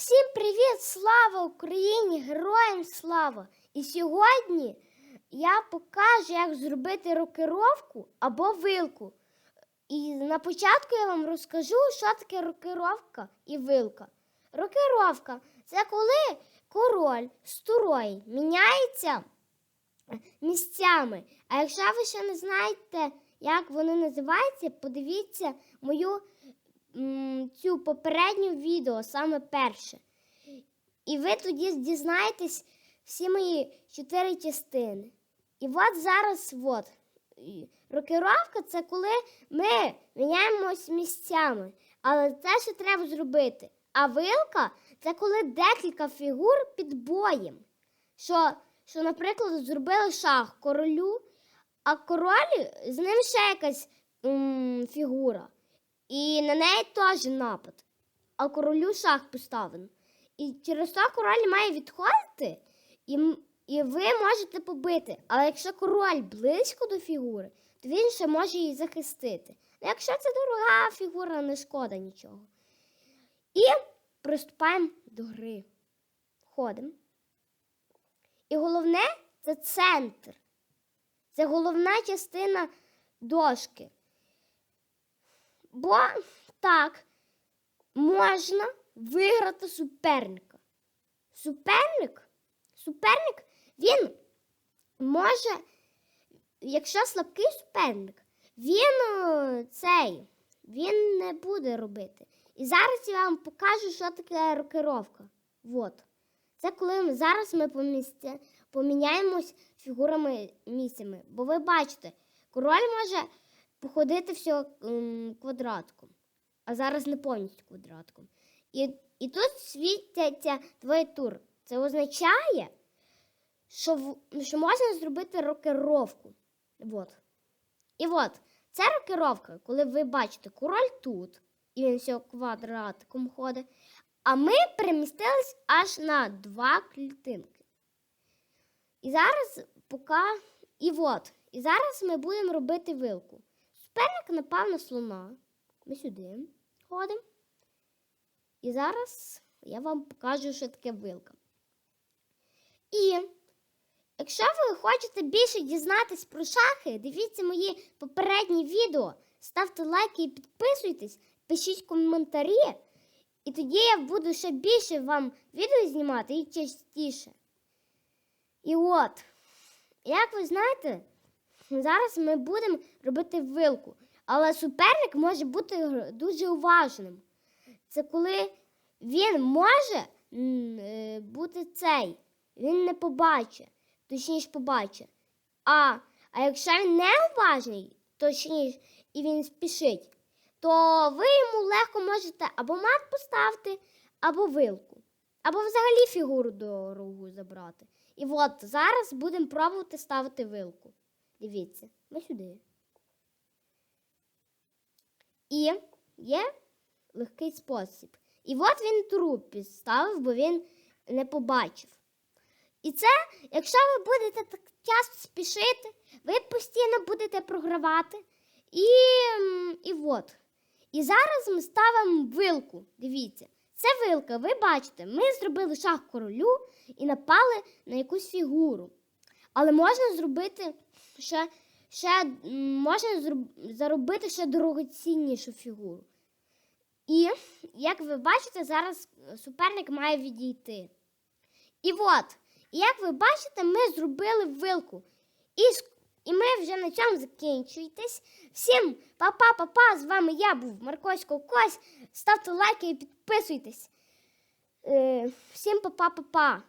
Всім привіт! Слава Україні! Героям слава! І сьогодні я покажу, як зробити рокировку або вилку. І на початку я вам розкажу, що таке рокировка і вилка. Рокировка це коли король з турою міняється місцями. А якщо ви ще не знаєте, як вони називаються, подивіться мою цю попередню відео, саме перше. І ви тоді дізнаєтесь всі мої чотири частини. І от зараз от. і Рокировка це коли ми міняємось місцями. Але це ще треба зробити. А вилка це коли декілька фігур під боєм. Що, що наприклад, зробили шах королю, а король з ним ще якась м, фігура. І на неї теж напад. А королю шах поставлено. І через то король має відходити, і, і ви можете побити. Але якщо король близько до фігури, то він ще може її захистити. Ну, якщо це дорога фігура, не шкода нічого. І приступаємо до гри. Ходимо. І головне це центр. Це головна частина дошки. Бо так можна виграти суперника. Суперник, суперник, він може, якщо слабкий суперник, він е, цей, він не буде робити. І зараз я вам покажу, що таке рокировка. Вот. Це коли ми, зараз ми помістя, поміняємось фігурами місцями. Бо ви бачите, король може походити все м, квадратком, а зараз не повністю квадратком. І, і тут світяться твої тур. Це означає, що, в- що можна зробити рокировку. Вот. І от, це рокировка, коли ви бачите король тут, і він все квадратиком ходить. А ми перемістились аж на два клітинки. І зараз поки. І от. І зараз ми будемо робити вилку. Суперник напав на слона. Ми сюди ходимо. І зараз я вам покажу, що таке вилка. І якщо ви хочете більше дізнатись про шахи, дивіться мої попередні відео, ставте лайки і підписуйтесь, пишіть коментарі. І тоді я буду ще більше вам відео знімати і частіше. І от, як ви знаєте, зараз ми будемо робити вилку. Але суперник може бути дуже уважним. Це коли він може е, бути цей, він не побачить, точніше побачить. А, а якщо він неуважний, точніше, і він спішить, то ви йому легко можете або мат поставити, або вилку, або взагалі фігуру дорогу забрати. І от зараз будемо пробувати ставити вилку. Дивіться, ми сюди. І є легкий спосіб. І от він труп підставив, бо він не побачив. І це, якщо ви будете так часто спішити, ви постійно будете програвати. І, і от. І зараз ми ставимо вилку. Дивіться, це вилка, ви бачите, ми зробили шах королю і напали на якусь фігуру. Але можна зробити ще, ще можна заробити ще дорогоціннішу фігуру. І, як ви бачите, зараз суперник має відійти. І от, як ви бачите, ми зробили вилку. І, і ми вже на цьому закінчуєтесь. Всім па-па-па-па, з вами я був Маркосько Кось. Ставте лайки і підписуйтесь. Е, всім па-па-па-па.